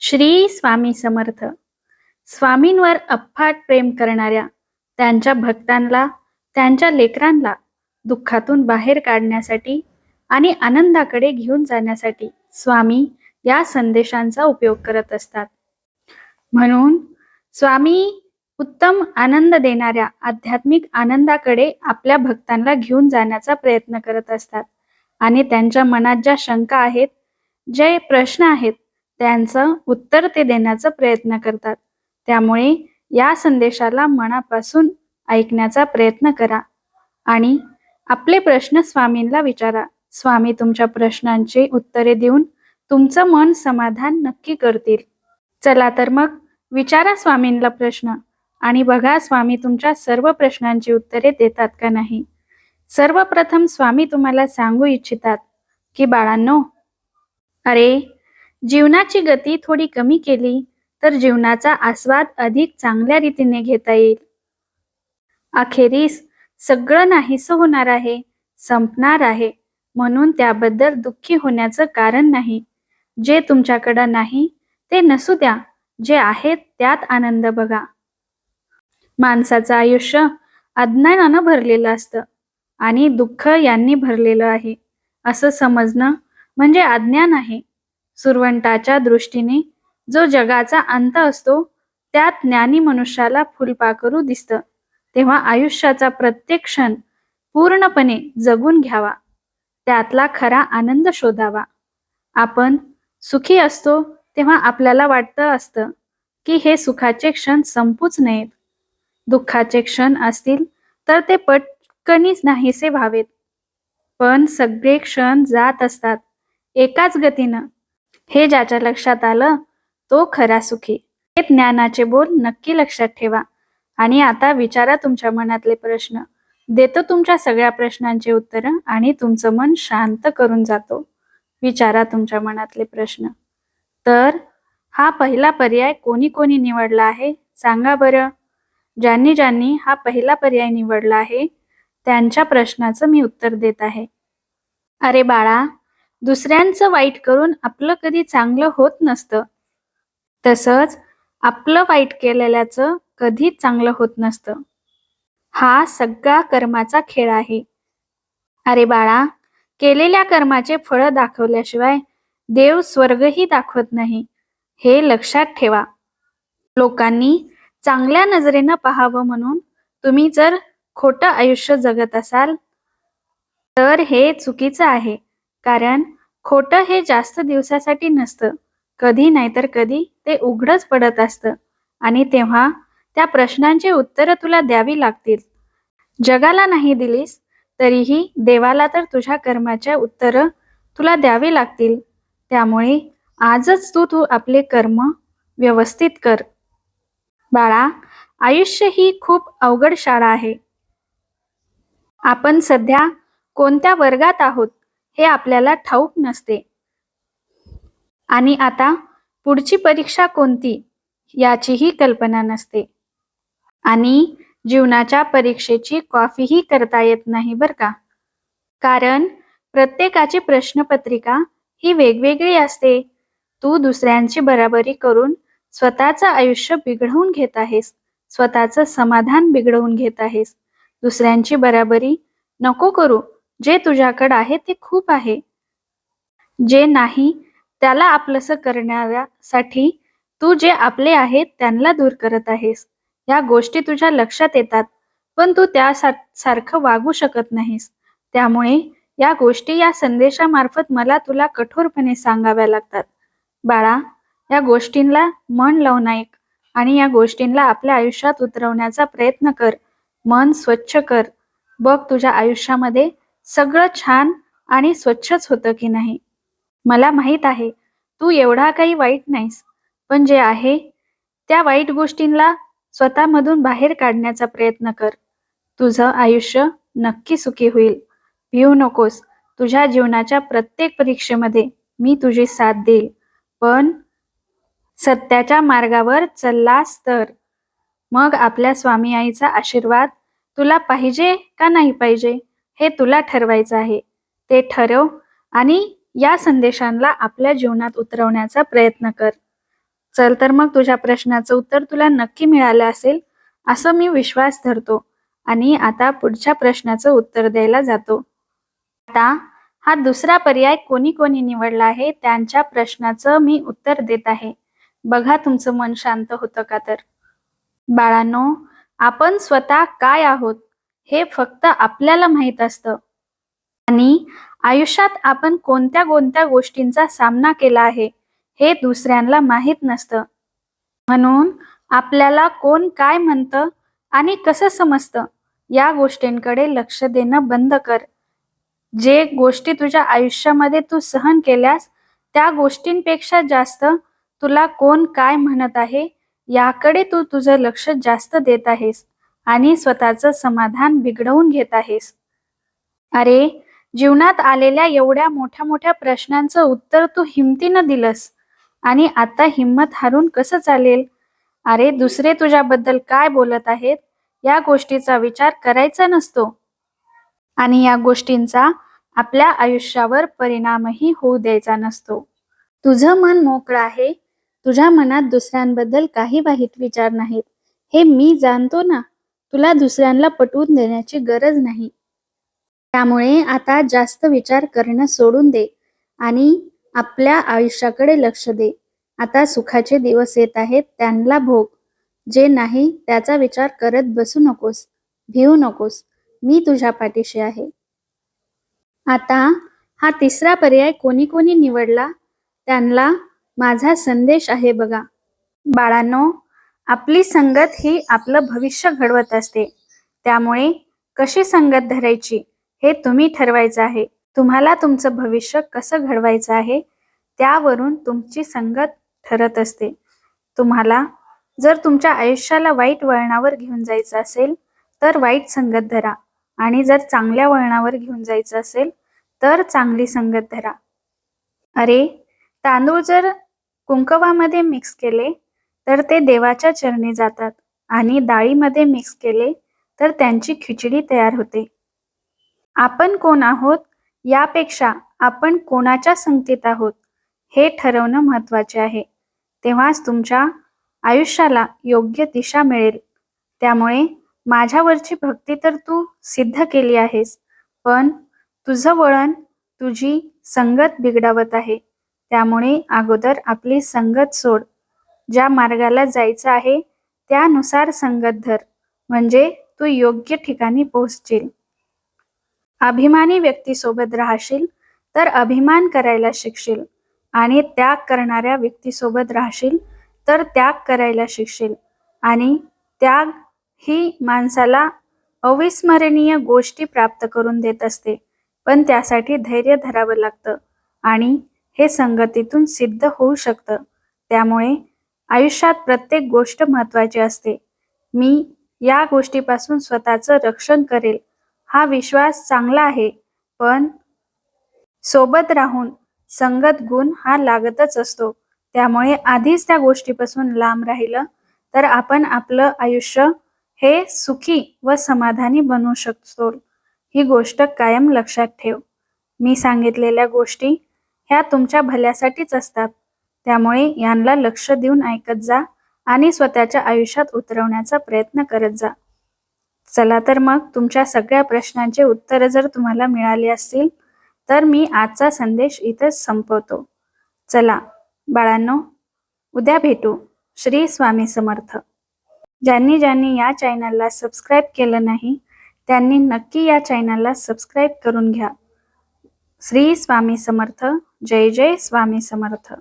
श्री स्वामी समर्थ. स्वामींवर अफाट प्रेम करणाऱ्या त्यांच्या भक्तांना त्यांच्या लेकरांना दुःखातून बाहेर काढण्यासाठी आणि आनंदाकडे घेऊन जाण्यासाठी स्वामी या संदेशांचा उपयोग करत असतात. म्हणून स्वामी उत्तम आनंद देणाऱ्या आध्यात्मिक आनंदाकडे आपल्या भक्तांना घेऊन जाण्याचा प्रयत्न करत असतात. आणि त्यांच्या मनात ज्या शंका आहेत जे प्रश्न आहेत त्यांचं उत्तर ते देण्याचा प्रयत्न करतात. त्यामुळे या संदेशाला मनापासून ऐकण्याचा प्रयत्न करा आणि आपले प्रश्न स्वामींना विचारा. स्वामी तुमच्या प्रश्नांची उत्तरे देऊन तुमचं मन समाधान नक्की करतील. चला तर मग विचारा स्वामींना प्रश्न आणि बघा स्वामी तुमच्या सर्व प्रश्नांची उत्तरे देतात का नाही. सर्वप्रथम स्वामी तुम्हाला सांगू इच्छितात की बाळांनो अरे जीवनाची गती थोडी कमी केली तर जीवनाचा आस्वाद अधिक चांगल्या रीतीने घेता येईल. अखेरीस सगळं नाहीसं होणार आहे संपणार आहे म्हणून त्याबद्दल दुःखी होण्याचं कारण नाही. जे तुमच्याकडं नाही ते नसू द्या जे आहे त्यात आनंद बघा. माणसाचं आयुष्य अज्ञानानं भरलेलं असतं आणि दुःख यांनी भरलेलं आहे. असं समजणं म्हणजे अज्ञान आहे. सुरवंटाच्या दृष्टीने जो जगाचा अंत असतो त्यात ज्ञानी मनुष्याला फुलपाखरू दिसतं. तेव्हा आयुष्याचा प्रत्येक क्षण पूर्णपणे जगून घ्यावा. त्यातला खरा आनंद शोधावा. आपण सुखी असतो तेव्हा आपल्याला वाटतं असतं की हे सुखाचे क्षण संपूच नयेत दुःखाचे क्षण असतील तर ते पटकनीच नाहीसे व्हावेत. पण सगळे क्षण जात असतात. एकाच गतीनं हे ज्याच्या लक्षात आलं तो खरा सुखी. हे ज्ञानाचे बोल नक्की लक्षात ठेवा. आणि आता विचारा तुमच्या मनातले प्रश्न. देतो तुमच्या सगळ्या प्रश्नांचे उत्तरं आणि तुमचं मन शांत करून जातो. विचारा तुमच्या मनातले प्रश्न. तर हा पहिला पर्याय कोणी कोणी निवडला आहे? सांगा बरं. ज्यांनी ज्यांनी हा पहिला पर्याय निवडला आहे त्यांच्या प्रश्नाचं मी उत्तर देत आहे. अरे बाळा दुसऱ्यांचं वाईट करून आपलं कधी चांगलं होत नसतं. तसंच आपलं वाईट केलेल्याचं कधीच चांगलं होत नसतं. हा सगळा कर्माचा खेळ आहे. अरे बाळा केलेल्या कर्माचे फळ दाखवल्याशिवाय देव स्वर्गही दाखवत नाही हे लक्षात ठेवा. लोकांनी चांगल्या नजरेनं पाहावं म्हणून तुम्ही जर खोटं आयुष्य जगत असाल तर हे चुकीचं आहे. कारण खोटं हे जास्त दिवसासाठी नसतं. कधी नाहीतर कधी ते उघडच पडत असतं. आणि तेव्हा त्या प्रश्नांची उत्तरं तुला द्यावी लागतील. जगाला नाही दिलीस तरीही देवाला तर तुझ्या कर्माच्या उत्तरं तुला द्यावी लागतील. त्यामुळे आजच तू तू आपले कर्म व्यवस्थित कर. बाळा आयुष्य ही खूप अवघड शाळा आहे. आपण सध्या कोणत्या वर्गात आहोत? हे आपल्याला ठाऊक नसते. आणि आता पुढची परीक्षा कोणती? याचीही कल्पना नसते. आणि जीवनाच्या परीक्षेची कॉफीही करता येत नाही बर का? कारण प्रत्येकाची प्रश्नपत्रिका ही वेगवेगळी असते. तू दुसऱ्यांची बराबरी करून स्वतःचं आयुष्य बिघडवून घेत आहेस. स्वतःचं समाधान बिघडवून घेत आहेस. दुसऱ्यांची बराबरी नको करू. जे तुझ्याकडे आहे ते खूप आहे. जे नाही त्याला आपलंसं करण्यासाठी तू जे आपले आहे त्यांना दूर करत आहेस. या गोष्टी तुझ्या लक्षात येतात पण तू त्या सारखं वागू शकत नाहीस. त्यामुळे या गोष्टी या संदेशामार्फत मला तुला कठोरपणे सांगाव्या लागतात. बाळा या गोष्टींना मन लावून ऐक आणि या गोष्टींना आपल्या आयुष्यात उतरवण्याचा प्रयत्न कर. मन स्वच्छ कर. बघ तुझ्या आयुष्यामध्ये सगळं छान आणि स्वच्छच होतं की नाही? मला माहीत आहे तू एवढा काही वाईट नाहीस पण जे आहे त्या वाईट गोष्टींना स्वतःमधून बाहेर काढण्याचा प्रयत्न कर. तुझं आयुष्य नक्की सुखी होईल. भिवू नकोस तुझ्या जीवनाच्या प्रत्येक परीक्षेमध्ये मी तुझी साथ देईल. पण सत्याच्या मार्गावर चाललास तर? मग आपल्या स्वामी आईचा आशीर्वाद तुला पाहिजे का नाही पाहिजे? हे तुला ठरवायचं आहे. ते ठरव आणि या संदेशांना आपल्या जीवनात उतरवण्याचा प्रयत्न कर. चल तर मग तुझ्या प्रश्नाचं उत्तर तुला नक्की मिळालं असेल असं मी विश्वास धरतो आणि आता पुढच्या प्रश्नाचं उत्तर द्यायला जातो. आता हा दुसरा पर्याय कोणी कोणी निवडला आहे त्यांच्या प्रश्नाचं मी उत्तर देत आहे. बघा तुमचं मन शांत होतं का तर. बाळांनो आपण स्वतः काय आहोत? हे फक्त आपल्याला माहीत असतं. आणि आयुष्यात आपण कोणत्या कोणत्या गोष्टींचा सामना केला आहे हे दुसऱ्यांना माहीत नसतं. म्हणून आपल्याला कोण काय म्हणतं आणि कसं समजतं या गोष्टींकडे लक्ष देणं बंद कर. जे गोष्टी तुझ्या आयुष्यामध्ये तू सहन केल्यास त्या गोष्टींपेक्षा जास्त तुला कोण काय म्हणत आहे याकडे तू तुझं लक्ष जास्त देत आहेस. आणि स्वतःचं समाधान बिघडवून घेत आहेस. अरे जीवनात आलेल्या एवढ्या मोठ्या मोठ्या प्रश्नांचं उत्तर तू हिमतीनं दिलंस. आणि आता हिंमत हारून कसं चालेल? अरे दुसरे तुझ्याबद्दल काय बोलत आहेत? या गोष्टीचा विचार करायचा नसतो. आणि या गोष्टींचा आपल्या आयुष्यावर परिणामही होऊ द्यायचा नसतो. तुझं मन मोकळं आहे. तुझ्या मनात दुसऱ्यांबद्दल काही वाईट विचार नाहीत. हे मी जाणतो ना? तुला दुसऱ्यांना पटवून देण्याची गरज नाही. त्यामुळे आता जास्त विचार करणं सोडून दे आणि आपल्या आयुष्याकडे लक्ष दे. आता सुखाचे दिवस येत आहेत त्यांना भोग. जे नाही त्याचा विचार करत बसू नकोस भिवू नकोस. मी तुझ्या पाठीशी आहे. आता हा तिसरा पर्याय कोणी कोणी निवडला? त्यांना माझा संदेश आहे बघा. बाळांनो आपली संगत ही आपलं भविष्य घडवत असते. त्यामुळे कशी संगत धरायची हे तुम्ही ठरवायचं आहे. तुम्हाला तुमचं भविष्य कसं घडवायचं आहे त्यावरून तुमची संगत ठरत असते. तुम्हाला जर तुमच्या आयुष्याला वाईट वळणावर घेऊन जायचं असेल तर वाईट संगत धरा. आणि जर चांगल्या वळणावर घेऊन जायचं असेल तर चांगली संगत धरा. अरे तांदूळ जर कुंकवामध्ये मिक्स केले तर ते देवाच्या चरणी जातात आणि डाळीमध्ये मिक्स केले तर त्यांची खिचडी तयार होते. आपण कोण आहोत? यापेक्षा आपण कोणाच्या संगतीत आहोत? हे ठरवणं महत्त्वाचे आहे. तेव्हाच तुमच्या आयुष्याला योग्य दिशा मिळेल. त्यामुळे माझ्यावरची भक्ती तर तू सिद्ध केली आहेस पण तुझं वळण तुझी संगत बिघडावत आहे. त्यामुळे अगोदर आपली संगत सोड. ज्या मार्गाला जायचं आहे त्यानुसार संगत धर म्हणजे तू योग्य ठिकाणी पोहोचशील. अभिमानी व्यक्तीसोबत राहशील तर अभिमान करायला शिकशील. आणि त्याग करणाऱ्या व्यक्तीसोबत राहशील तर त्याग करायला शिकशील. आणि त्याग ही माणसाला अविस्मरणीय गोष्टी प्राप्त करून देत असते पण त्यासाठी धैर्य धरावं लागतं. आणि हे संगतीतून सिद्ध होऊ शकतं. त्यामुळे आयुष्यात प्रत्येक गोष्ट महत्वाची असते. मी या गोष्टीपासून स्वतःचं रक्षण करेल. हा विश्वास चांगला आहे पण सोबत राहून संगत गुण हा लागतच असतो. त्यामुळे आधीच त्या गोष्टीपासून लांब राहिलं तर आपण आपलं आयुष्य हे सुखी व समाधानी बनवू शकतो. ही गोष्ट कायम लक्षात ठेव. मी सांगितलेल्या गोष्टी ह्या तुमच्या भल्यासाठीच असतात. त्यामुळे यांना लक्ष देऊन ऐकत जा आणि स्वतःच्या आयुष्यात उतरवण्याचा प्रयत्न करत जा. चला तर मग तुमच्या सगळ्या प्रश्नांचे उत्तर जर तुम्हाला मिळाली असतील तर मी आजचा संदेश इथंच संपवतो. चला बाळांनो उद्या भेटू. श्री स्वामी समर्थ. ज्यांनी ज्यांनी या चॅनलला सबस्क्राईब केलं नाही त्यांनी नक्की या चॅनलला सबस्क्राईब करून घ्या. श्री स्वामी समर्थ. जय जय स्वामी समर्थ.